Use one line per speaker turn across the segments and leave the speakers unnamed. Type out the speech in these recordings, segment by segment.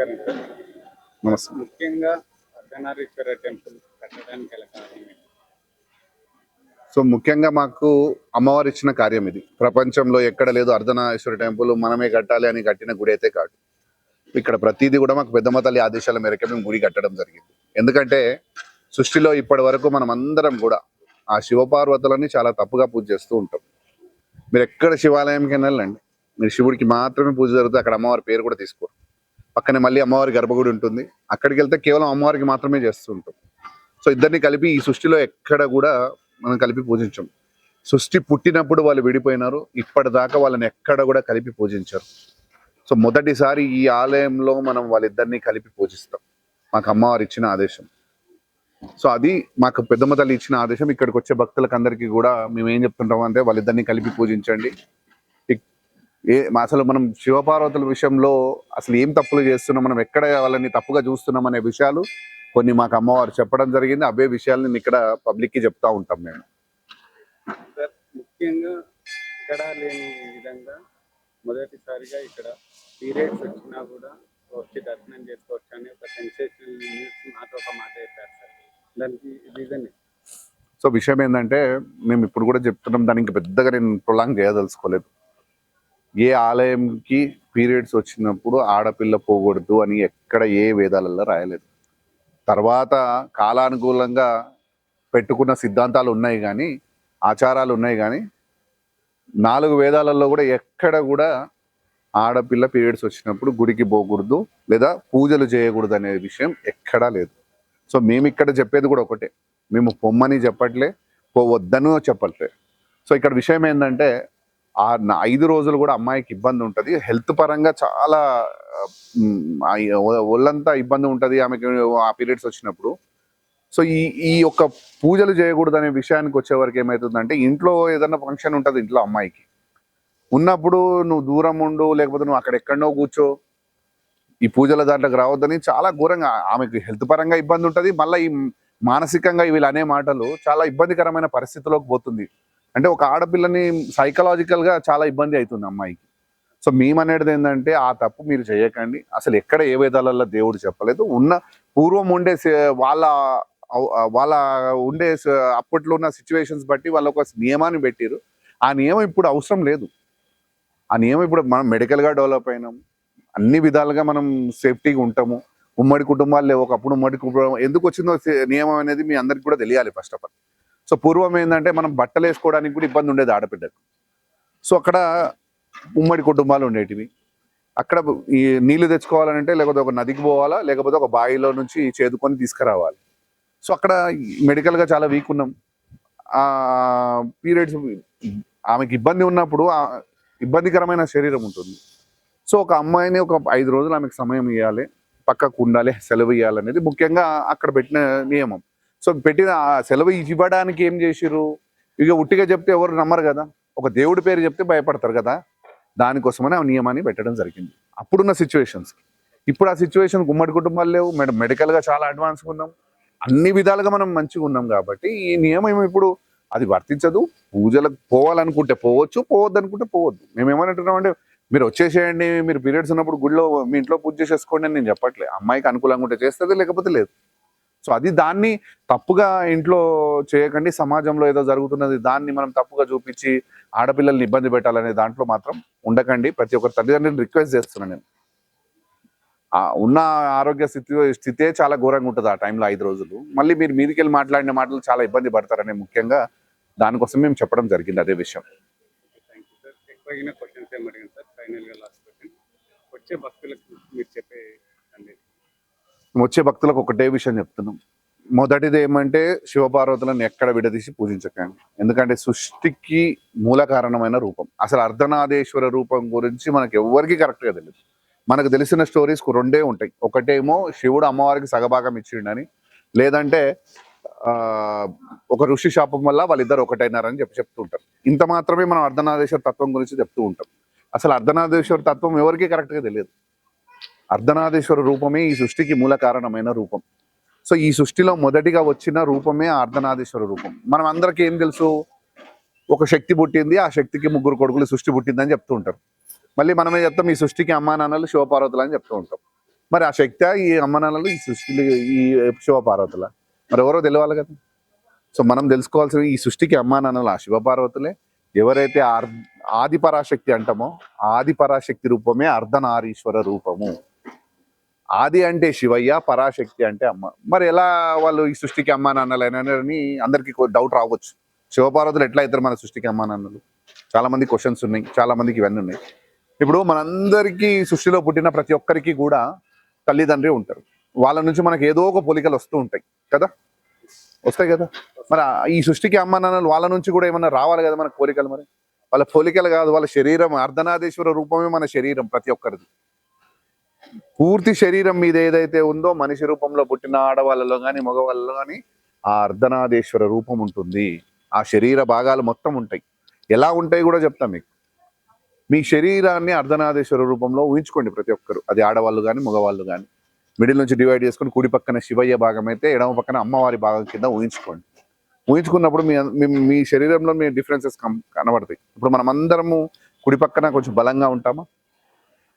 నమస్తే.
ముఖ్యంగా అర్ధనారీశ్వర టెంపుల్ కట్టడానికి?
సో ముఖ్యంగా మాకు అమ్మవారు ఇచ్చిన కార్యం ఇది. ప్రపంచంలో ఎక్కడ లేదు అర్ధనాశ్వర టెంపుల్ మనమే కట్టాలి అని కట్టిన గుడి అయితే కాదు. ఇక్కడ ప్రతిదీ కూడా మాకు పెద్దమ్మ తల్లి ఆదేశాల మేరకే మేము గుడి కట్టడం జరిగింది. ఎందుకంటే సృష్టిలో ఇప్పటి వరకు మనం అందరం కూడా ఆ శివపార్వతులని చాలా తప్పుగా పూజ చేస్తూ ఉంటాం. మీరు ఎక్కడ శివాలయంకి వెళ్ళండి మీరు శివుడికి మాత్రమే పూజ జరుగుతుంది అక్కడ అమ్మవారి పేరు కూడా తీసుకోరు. పక్కనే మళ్ళీ అమ్మవారి గర్భగుడి ఉంటుంది. అక్కడికి వెళ్తే కేవలం అమ్మవారికి మాత్రమే చేస్తూ ఉంటాం. సో ఇద్దరిని కలిపి ఈ సృష్టిలో ఎక్కడ కూడా మనం కలిపి పూజించాం. సృష్టి పుట్టినప్పుడు వాళ్ళు విడిపోయినారు. ఇప్పటిదాకా వాళ్ళని ఎక్కడ కూడా కలిపి పూజించారు. సో మొదటిసారి ఈ ఆలయంలో మనం వాళ్ళిద్దరిని కలిపి పూజిస్తాం. మాకు అమ్మవారు ఇచ్చిన ఆదేశం. సో అది మాకు పెద్దమ్మ తల్లి ఇచ్చిన ఆదేశం. ఇక్కడికి వచ్చే భక్తులకు అందరికీ కూడా మేము ఏం చెప్తుంటాం అంటే వాళ్ళిద్దరిని కలిపి పూజించండి. ఏ అసలు మనం శివపార్వతుల విషయంలో అసలు ఏం తప్పులు చేస్తున్నాం? మనం ఎక్కడ వాళ్ళని తప్పుగా చూస్తున్నాం అనే విషయాలు కొన్ని మాకు అమ్మవారు చెప్పడం జరిగింది. అవే విషయాలు నేను ఇక్కడ పబ్లిక్కి చెప్తా ఉంటాం మేము.
సార్ ముఖ్యంగా ఇక్కడ లేని విధంగా మొదటిసారిగా ఇక్కడ పీరియడ్స్ వచ్చినా కూడా వచ్చి దర్శనం చేసుకోవచ్చు అని ఒక సెన్సేషనల్ న్యూస్ నాతో ఒక మాట చెప్పారు సార్. దానికి రీజన్
సో విషయం ఏంటంటే మేము ఇప్పుడు కూడా చెప్తున్నాం. దానికి పెద్దగా నేను ప్రొలాంగ్ చేయదలుచుకోలేదు. ఏ ఆలయంకి పీరియడ్స్ వచ్చినప్పుడు ఆడపిల్ల పోకూడదు అని ఎక్కడ ఏ వేదాలలో రాయలేదు. తర్వాత కాలానుకూలంగా పెట్టుకున్న సిద్ధాంతాలు ఉన్నాయి కానీ ఆచారాలు ఉన్నాయి కానీ నాలుగు వేదాలలో కూడా ఎక్కడ కూడా ఆడపిల్ల పీరియడ్స్ వచ్చినప్పుడు గుడికి పోకూడదు లేదా పూజలు చేయకూడదు అనే విషయం ఎక్కడా లేదు. సో మేము ఇక్కడ చెప్పేది కూడా ఒకటే. మేము పొమ్మని చెప్పట్లే పోవద్దను చెప్పట్లే. సో ఇక్కడ విషయం ఏంటంటే ఆ ఐదు రోజులు కూడా అమ్మాయికి ఇబ్బంది ఉంటుంది. హెల్త్ పరంగా చాలా ఒళ్ళంతా ఇబ్బంది ఉంటుంది ఆమెకి ఆ పీరియడ్స్ వచ్చినప్పుడు. సో ఈ ఈ యొక్క పూజలు చేయకూడదు అనే విషయానికి వచ్చేవరకు ఏమవుతుందంటే ఇంట్లో ఏదైనా ఫంక్షన్ ఉంటుంది ఇంట్లో అమ్మాయికి. ఉన్నప్పుడు నువ్వు దూరం ఉండు లేకపోతే నువ్వు అక్కడ ఎక్కడనో కూర్చో. ఈ పూజల దాంట్లోకి రావద్దని చాలా ఘోరంగా ఆమెకి హెల్త్ పరంగా ఇబ్బంది ఉంటుంది. మళ్ళీ ఈ మానసికంగా వీళ్ళు అనే మాటలు చాలా ఇబ్బందికరమైన పరిస్థితిలోకి పోతుంది. అంటే ఒక ఆడపిల్లని సైకలాజికల్గా చాలా ఇబ్బంది అవుతుంది అమ్మాయికి. సో మేమనేది ఏంటంటే ఆ తప్పు మీరు చేయకండి. అసలు ఎక్కడ ఏ వేదాలలో దేవుడు చెప్పలేదు. ఉన్న పూర్వం ఉండే వాళ్ళ వాళ్ళ ఉండే అప్పట్లో ఉన్న సిచ్యువేషన్స్ బట్టి వాళ్ళు ఒక నియమాన్ని పెట్టారు. ఆ నియమం ఇప్పుడు అవసరం లేదు. ఆ నియమం ఇప్పుడు మనం మెడికల్గా డెవలప్ అయినాం. అన్ని విధాలుగా మనం సేఫ్టీగా ఉంటాము. ఉమ్మడి కుటుంబాలు లేవు. ఒకప్పుడు ఉమ్మడి కుటుంబం ఎందుకు వచ్చిందో నియమం అనేది మీ అందరికి కూడా తెలియాలి ఫస్ట్ ఆఫ్ ఆల్ సో పూర్వం ఏంటంటే మనం బట్టలు వేసుకోవడానికి కూడా ఇబ్బంది ఉండేది ఆడపిల్లకు సో అక్కడ ఉమ్మడి కుటుంబాలు ఉండేటివి. అక్కడ ఈ నీళ్ళు తెచ్చుకోవాలంటే లేకపోతే ఒక నదికి పోవాలా లేకపోతే ఒక బావిలో నుంచి చేదుకొని తీసుకురావాలి. సో అక్కడ మెడికల్గా చాలా వీక్ ఉన్నాం. ఆ పీరియడ్స్ ఆమెకి ఇబ్బంది ఉన్నప్పుడు ఆ ఇబ్బందికరమైన శరీరం ఉంటుంది. సో ఒక అమ్మాయిని ఒక ఐదు రోజులు ఆమెకు సమయం ఇవ్వాలి పక్కకు ఉండాలి సెలవు ఇవ్వాలనేది ముఖ్యంగా అక్కడ పెట్టిన నియమం. సో పెట్టిన ఆ సెలవు ఇవ్వడానికి ఏం చేసిర్రు? ఇక ఉట్టిగా చెప్తే ఎవరు నమ్మరు కదా. ఒక దేవుడి పేరు చెప్తే భయపడతారు కదా. దానికోసమని ఆ నియమాన్ని పెట్టడం జరిగింది. అప్పుడున్న సిచ్యువేషన్స్ ఇప్పుడు ఆ సిచ్యువేషన్ ఉమ్మడి కుటుంబాలు లేవు. మేడం మెడికల్గా చాలా అడ్వాన్స్గా ఉన్నాం. అన్ని విధాలుగా మనం మంచిగా ఉన్నాం కాబట్టి ఈ నియమం ఇప్పుడు అది వర్తించదు. పూజలకు పోవాలనుకుంటే పోవచ్చు పోవద్దు అనుకుంటే పోవద్దు. మేము ఏమంటున్నాం అంటే మీరు వచ్చేసేయండి. మీరు పీరియడ్స్ ఉన్నప్పుడు గుడిలో మీ ఇంట్లో పూజ చేసేసుకోండి అని నేను చెప్పట్లేదు అమ్మాయికి అనుకూలంగా ఉంటే చేస్తుంది లేకపోతే లేదు. సో అది దాన్ని తప్పుగా ఇంట్లో చేయకండి. సమాజంలో ఏదో జరుగుతున్నది దాన్ని మనం తప్పుగా చూపించి ఆడపిల్లల్ని ఇబ్బంది పెట్టాలనే దాంట్లో మాత్రం ఉండకండి. ప్రతి ఒక్కరు తల్లిదండ్రులను రిక్వెస్ట్ చేస్తున్నాను నేను. ఉన్న ఆరోగ్య స్థితి స్థితే చాలా ఘోరంగా ఉంటుంది ఆ టైంలో ఐదు రోజులు. మళ్ళీ మీరు మీదికి వెళ్ళి మాట్లాడిన మాటలు చాలా ఇబ్బంది పడతారనే ముఖ్యంగా దానికోసం మేము చెప్పడం జరిగింది అదే విషయం.
సార్ ఫైనల్గా వచ్చే భక్తులకు మీరు చెప్పే
వచ్చే భక్తులకు ఒకటే విషయం చెప్తున్నాం. మొదటిది ఏమంటే శివపార్వతులను ఎక్కడ విడదీసి పూజించకండి. ఎందుకంటే సృష్టికి మూల కారణమైన రూపం. అసలు అర్ధనాదేశ్వర రూపం గురించి మనకి ఎవరికి కరెక్ట్గా తెలియదు మనకు తెలిసిన స్టోరీస్ రెండే ఉంటాయి. ఒకటేమో శివుడు అమ్మవారికి సగభాగం ఇచ్చిండని లేదంటే ఒక ఋషి శాపం వల్ల వాళ్ళిద్దరు ఒకటైనారని చెప్పి చెప్తూ ఉంటారు. ఇంత మాత్రమే మనం అర్ధనాదేశ్వర తత్వం గురించి చెప్తూ ఉంటాం. అసలు అర్ధనాదేశ్వర తత్వం ఎవరికి కరెక్ట్గా తెలియదు అర్ధనాదేశ్వర రూపమే ఈ సృష్టికి మూల కారణమైన రూపం. సో ఈ సృష్టిలో మొదటిగా వచ్చిన రూపమే అర్ధనాదేశ్వర రూపం. మనం అందరికీ ఏం తెలుసు? ఒక శక్తి పుట్టింది ఆ శక్తికి ముగ్గురు కొడుకులు సృష్టి పుట్టిందని చెప్తూ ఉంటారు. మళ్ళీ మనమే చెప్తాం ఈ సృష్టికి అమ్మా నాన్నలు శివపార్వతులు అని చెప్తూ ఉంటాం. మరి ఆ శక్తి ఈ అమ్మనాన్నలు ఈ సృష్టిలు ఈ శివపార్వతుల? మరి ఎవరో తెలియాలి కదా. సో మనం తెలుసుకోవాల్సిన ఈ సృష్టికి అమ్మానాన్నలు ఆ శివపార్వతులే. ఎవరైతే ఆర్- ఆది పరాశక్తి అంటామో ఆది పరాశక్తి రూపమే అర్ధనారీశ్వర రూపము. ఆది అంటే శివయ్య పరాశక్తి అంటే అమ్మ. మరి ఎలా వాళ్ళు ఈ సృష్టికి అమ్మ నాన్నలని అందరికి డౌట్ రావచ్చు. శివపార్వతులు ఎట్లా అవుతారు మన సృష్టికి అమ్మ నాన్నలు? చాలా మంది క్వశ్చన్స్ ఉన్నాయి చాలా మందికి ఇవన్నీ ఉన్నాయి. ఇప్పుడు మనందరికీ సృష్టిలో పుట్టిన ప్రతి ఒక్కరికి కూడా తల్లిదండ్రి ఉంటారు. వాళ్ళ నుంచి మనకి ఏదో ఒక పోలికలు వస్తూ ఉంటాయి కదా? వస్తాయి కదా? మరి ఈ సృష్టికి అమ్మ నాన్నలు వాళ్ళ నుంచి కూడా ఏమన్నా రావాలి కదా మన పోలికలు మరి? వాళ్ళ పోలికలు కాదు వాళ్ళ శరీరం అర్ధనాదేశ్వర రూపమే మన శరీరం ప్రతి ఒక్కరిది. పూర్తి శరీరం మీద ఏదైతే ఉందో మనిషి రూపంలో పుట్టిన ఆడవాళ్ళలో కానీ మగవాళ్ళలో కానీ ఆ అర్ధనాదేశ్వర రూపం ఉంటుంది. ఆ శరీర భాగాలు మొత్తం ఉంటాయి. ఎలా ఉంటాయి కూడా చెప్తాం మీకు. మీ శరీరాన్ని అర్ధనాదేశ్వర రూపంలో ఊహించుకోండి ప్రతి ఒక్కరు. అది ఆడవాళ్ళు కానీ మగవాళ్ళు కానీ మిడిల్ నుంచి డివైడ్ చేసుకుని కుడి పక్కన శివయ్య భాగం అయితే ఎడమ పక్కన అమ్మవారి భాగం కింద ఊహించుకోండి. ఊహించుకున్నప్పుడు మీ మీ- మీ శరీరంలో మీ డిఫరెన్సెస్ కనబడతాయి. ఇప్పుడు మనం అందరము కుడి పక్కన కొంచెం బలంగా ఉంటామా?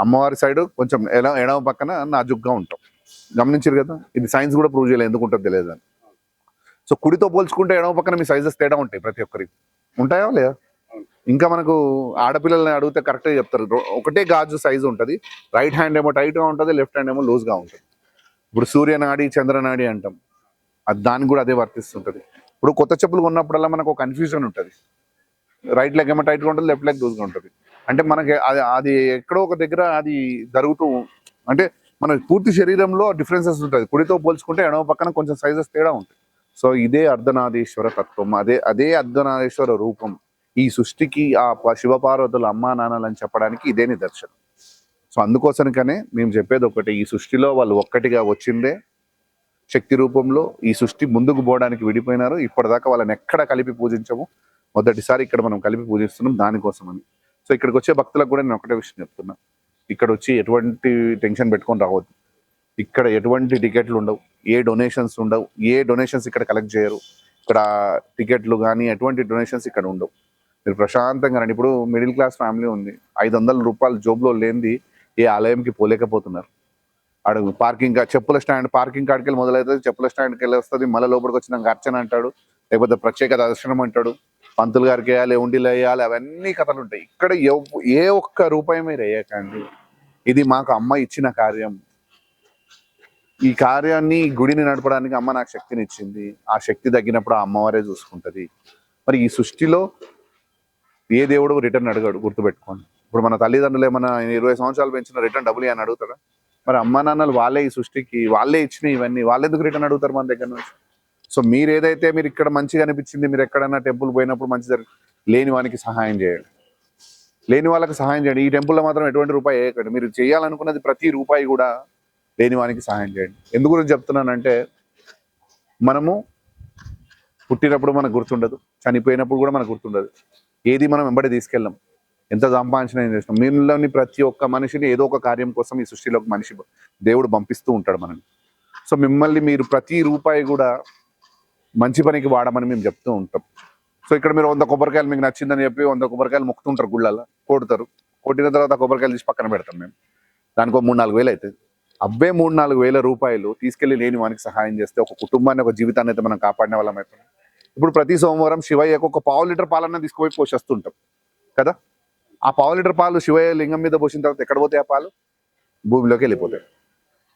అమ్మవారి సైడ్ కొంచెం ఎలా ఎడమ పక్కన నాజుగ్గా ఉంటాం. గమనించారు కదా? ఇది సైన్స్ కూడా ప్రూవ్ చేయలేదు. ఎందుకు ఉంటుందో తెలియదు. అని సో కుడితో పోల్చుకుంటే ఎడమ పక్కన మీ సైజెస్ తేడా ఉంటాయి ప్రతి ఒక్కరికి. ఉంటాయా లేదా ఇంకా మనకు ఆడపిల్లల్ని అడిగితే కరెక్ట్గా చెప్తారు. ఒకటే గాజు సైజు ఉంటుంది. రైట్ హ్యాండ్ ఏమో టైట్గా ఉంటుంది లెఫ్ట్ హ్యాండ్ ఏమో లూజ్గా ఉంటుంది. ఇప్పుడు సూర్యనాడి చంద్రనాడి అంటాం. అది దానికి కూడా అదే వర్తిస్తుంటుంది. ఇప్పుడు కొత్త చెప్పులు కొన్నప్పుడల్లా మనకు ఒక కన్ఫ్యూజన్ ఉంటుంది. రైట్ లెగ్ ఏమో టైట్గా ఉంటుంది లెఫ్ట్ లెగ్ లూజ్గా ఉంటుంది. అంటే మనకి అది అది ఎక్కడో ఒక దగ్గర అది జరుగుతూ అంటే మన పూర్తి శరీరంలో డిఫరెన్సెస్ ఉంటుంది కుడితో పోల్చుకుంటే ఎడమ పక్కన కొంచెం సైజెస్ తేడా ఉంటుంది సో ఇదే అర్ధనాదేశ్వర తత్వం. అదే అదే అర్ధనాదేశ్వర రూపం. ఈ సృష్టికి ఆ ప- శివపార్వతుల అమ్మా నాన్నలు అని చెప్పడానికి ఇదే నిదర్శనం. సో అందుకోసనికనే మేము చెప్పేది ఒకటి ఈ సృష్టిలో వాళ్ళు ఒక్కటిగా వచ్చిందే శక్తి రూపంలో. ఈ సృష్టి ముందుకు పోవడానికి విడిపోయినారు. ఇప్పటిదాకా వాళ్ళని ఎక్కడ కలిపి పూజించము? మొదటిసారి ఇక్కడ మనం కలిపి పూజిస్తున్నాం. దానికోసమని. సో ఇక్కడికి వచ్చే భక్తులకు కూడా నేను ఒకటే విషయం చెప్తున్నా. ఇక్కడ వచ్చి ఎటువంటి టెన్షన్ పెట్టుకొని రావద్దు. ఇక్కడ ఎటువంటి టికెట్లు ఉండవు. ఏ డొనేషన్స్ ఉండవు. ఏ డొనేషన్స్ ఇక్కడ కలెక్ట్ చేయరు. ఇక్కడ టికెట్లు కానీ ఎటువంటి డొనేషన్స్ ఇక్కడ ఉండవు. మీరు ప్రశాంతంగా రండి. ఇప్పుడు మిడిల్ క్లాస్ ఫ్యామిలీ ఉంది. ఐదు వందల రూపాయలు జోబులో లేనిది ఏ ఆలయంకి పోలేకపోతున్నారు. ఆడ పార్కింగ్ చెప్పుల స్టాండ్ పార్కింగ్ కాడికి వెళ్ళి మొదలవుతుంది చెప్పుల స్టాండ్కి వెళ్ళి వస్తుంది మళ్ళీ లోపలికి వచ్చినాక అర్చన అంటాడు లేకపోతే ప్రత్యేక దర్శనం అంటాడు. పంతులు గారికి వేయాలి ఉండిలు వేయాలి అవన్నీ కథలు ఉంటాయి. ఇక్కడ ఎవ్- ఏ ఒక్క రూపాయి మీరు వేయకండి. ఇది మాకు అమ్మ ఇచ్చిన కార్యం. ఈ కార్యాన్ని గుడిని నడపడానికి అమ్మ నాకు శక్తిని ఇచ్చింది ఆ శక్తి తగ్గినప్పుడు ఆ అమ్మవారే చూసుకుంటుంది. మరి ఈ సృష్టిలో ఏ దేవుడు రిటర్న్ అడగాడు గుర్తుపెట్టుకోండి. ఇప్పుడు మన తల్లిదండ్రులు ఏమన్నా ఇరవై సంవత్సరాలు పెంచిన రిటర్న్ డబ్బులు అని అడుగుతారా? మరి అమ్మా నాన్నలు వాళ్ళే ఈ సృష్టికి వాళ్ళే ఇచ్చిన ఇవన్నీ వాళ్ళెందుకు రిటర్న్ అడుగుతారు మన దగ్గర నుంచి? సో మీరు ఏదైతే మీరు ఇక్కడ మంచిగా అనిపించింది మీరు ఎక్కడైనా టెంపుల్ పోయినప్పుడు మంచి జరి లేని వానికి సహాయం చేయండి. లేని వాళ్ళకి సహాయం చేయండి. ఈ టెంపుల్లో మాత్రం ఎటువంటి రూపాయి వేయకండి. మీరు చేయాలనుకున్నది ప్రతి రూపాయి కూడా లేని వానికి సహాయం చేయండి. ఎందుకు గురించి చెప్తున్నానంటే మనము పుట్టినప్పుడు మనకు గుర్తుండదు చనిపోయినప్పుడు కూడా మనకు గుర్తుండదు. ఏది మనం వెంబడి తీసుకెళ్ళాం ఎంత సంపాదించిన ఏం చేసినాం. మీలోని ప్రతి ఒక్క మనిషిని ఏదో ఒక కార్యం కోసం ఈ సృష్టిలోకి మనిషి దేవుడు పంపిస్తూ ఉంటాడు మనని సో మిమ్మల్ని మీరు ప్రతి రూపాయి కూడా మంచి పనికి వాడమని మేము చెప్తూ ఉంటాం. సో ఇక్కడ మీరు వంద కొబ్బరికాయలు మీకు నచ్చిందని చెప్పి వంద కొబ్బరికాయలు మొక్కుతుంటారు గుళ్ళల్లో కొడతారు. కొట్టిన తర్వాత కొబ్బరికాయలు తీసి పక్కన పెడతాం మేము. దానికి ఒక మూడు నాలుగు వేలు అవుతుంది అబ్బే మూడు నాలుగు వేల రూపాయలు తీసుకెళ్ళి లేని వానికి సహాయం చేస్తే ఒక కుటుంబాన్ని ఒక జీవితాన్ని అయితే మనం కాపాడిన వాళ్ళం అవుతుంది ఇప్పుడు ప్రతి సోమవారం శివయ్యకు ఒక పావు లీటర్ పాలన్న తీసుకుపోయి పోషిస్తుంటాం. కదా? ఆ పావు లీటర్ పాలు శివయ్య లింగం మీద పోసిన తర్వాత ఎక్కడ పోతాయి ఆ పాలు? భూమిలోకి వెళ్ళిపోతాయి.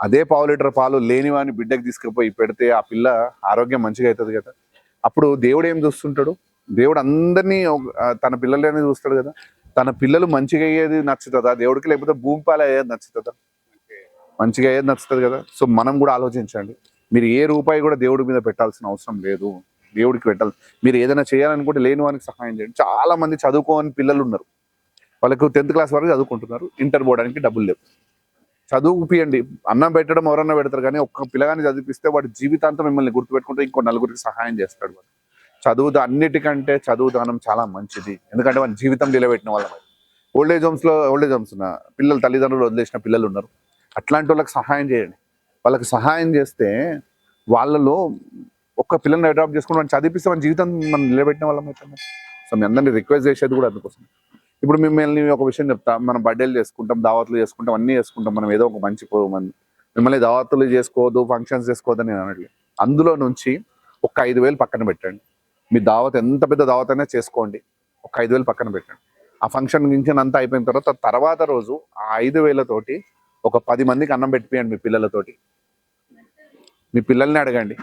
అదే పావు లీటర్ పాలు లేనివాని బిడ్డకి తీసుకుపోయి పెడితే ఆ పిల్ల ఆరోగ్యం మంచిగా అవుతుంది కదా. అప్పుడు దేవుడు ఏం చూస్తుంటాడు? దేవుడు అందరినీ తన పిల్లలనే చూస్తాడు కదా. తన పిల్లలు మంచిగా అయ్యేది నచ్చుతుందా? దేవుడికి లేకపోతే భూమి పాలు అయ్యేది నచ్చుతుందా? మంచిగా అయ్యేది నచ్చుతుంది కదా. సో మనం కూడా ఆలోచించండి. మీరు ఏ రూపాయి కూడా దేవుడి మీద పెట్టాల్సిన అవసరం లేదు. దేవుడికి పెట్టాలి. మీరు ఏదైనా చేయాలనుకుంటే లేని వానికి సహాయం చేయండి. చాలా మంది చదువుకోని పిల్లలు ఉన్నారు. వాళ్ళకు టెన్త్ క్లాస్ వరకు చదువుకుంటున్నారు. ఇంటర్ పోవడానికి డబ్బులు లేవు. చదువుపియండి అన్నం పెట్టడం ఎవరన్నా పెడతారు కానీ ఒక్క పిల్లగాని చదివిపిస్తే వాడి జీవితాంతం మిమ్మల్ని గుర్తుపెట్టుకుంటే ఇంకో నలుగురికి సహాయం చేస్తాడు వాడు. చదువు అన్నిటికంటే చదువు దానం చాలా మంచిది. ఎందుకంటే వాడి జీవితం నిలబెట్టిన వాళ్ళం ఓల్డ్ ఏజ్ హోమ్స్లో ఓల్డ్ ఏజ్ హోమ్స్ ఉన్న పిల్లలు తల్లిదండ్రులు వదిలేసిన పిల్లలు ఉన్నారు. అట్లాంటి వాళ్ళకి సహాయం చేయండి. వాళ్ళకి సహాయం చేస్తే వాళ్ళలో ఒక్క పిల్లల్ని అడాప్ట్ చేసుకుని మనం చదివిస్తే మన జీవితం మనం నిలబెట్టిన వాళ్ళం అయితే సో మీ అందరినీ రిక్వెస్ట్ చేసేది కూడా అందుకోసం ఇప్పుడు మిమ్మల్ని ఒక విషయం చెప్తా. మనం బర్త్డేలు చేసుకుంటాం దావత్లు చేసుకుంటాం అన్నీ చేసుకుంటాం. మనం ఏదో ఒక మంచి పో- మిమ్మల్ని దావత్లు చేసుకోవద్దు ఫంక్షన్స్ చేసుకోవద్దు నేను అనట్లేదు అందులో నుంచి ఒక ఐదు వేలు పక్కన పెట్టండి. మీ దావత్ ఎంత పెద్ద దావత్ అయినా చేసుకోండి. ఒక ఐదు వేలు పక్కన పెట్టండి. ఆ ఫంక్షన్ గించిన అంతా అయిపోయిన తర్వాత తర్వాత రోజు ఆ ఐదు వేలతోటి ఒక పది మందికి అన్నం పెట్టిపోయండి మీ పిల్లలతోటి. మీ పిల్లల్ని అడగండి.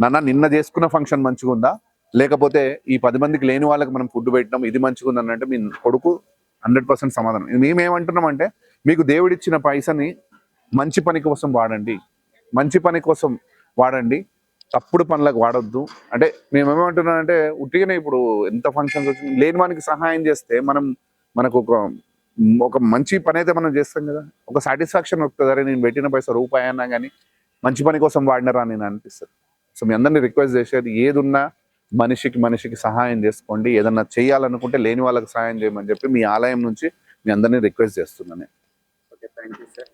నాన్న నిన్న చేసుకున్న ఫంక్షన్ మంచిగా ఉందా లేకపోతే ఈ పది మందికి లేని వాళ్ళకి మనం ఫుడ్ పెట్టినాం ఇది మంచిగా ఉందని అంటే మీ కొడుకు హండ్రెడ్ పర్సెంట్ సమాధానం. మేమేమంటున్నామంటే మీకు దేవుడిచ్చిన పైసని మంచి పని కోసం వాడండి. మంచి పని కోసం వాడండి. తప్పుడు పనులకు వాడొద్దు. అంటే మేమేమంటున్నామంటే ఉట్టిగానే ఇప్పుడు ఎంత ఫంక్షన్స్ వచ్చింది లేని వానికి సహాయం చేస్తే మనం మనకు ఒక ఒక మంచి పని అయితే మనం చేస్తాం కదా. ఒక సాటిస్ఫాక్షన్ వస్తుంది నేను పెట్టిన పైసా రూపాయి అన్నా కానీ మంచి పని కోసం వాడినారా నేను అనిపిస్తుంది. సో మీ అందరినీ రిక్వెస్ట్ చేసేది ఏది ఉన్నా మనిషికి మనిషికి సహాయం చేసుకోండి. ఏదన్నా చేయాలనుకుంటే లేని వాళ్ళకి సహాయం చేయమని చెప్పి మీ ఆలయం నుంచి మీ అందరినీ రిక్వెస్ట్ చేస్తున్నాను.
Okay thank you sir.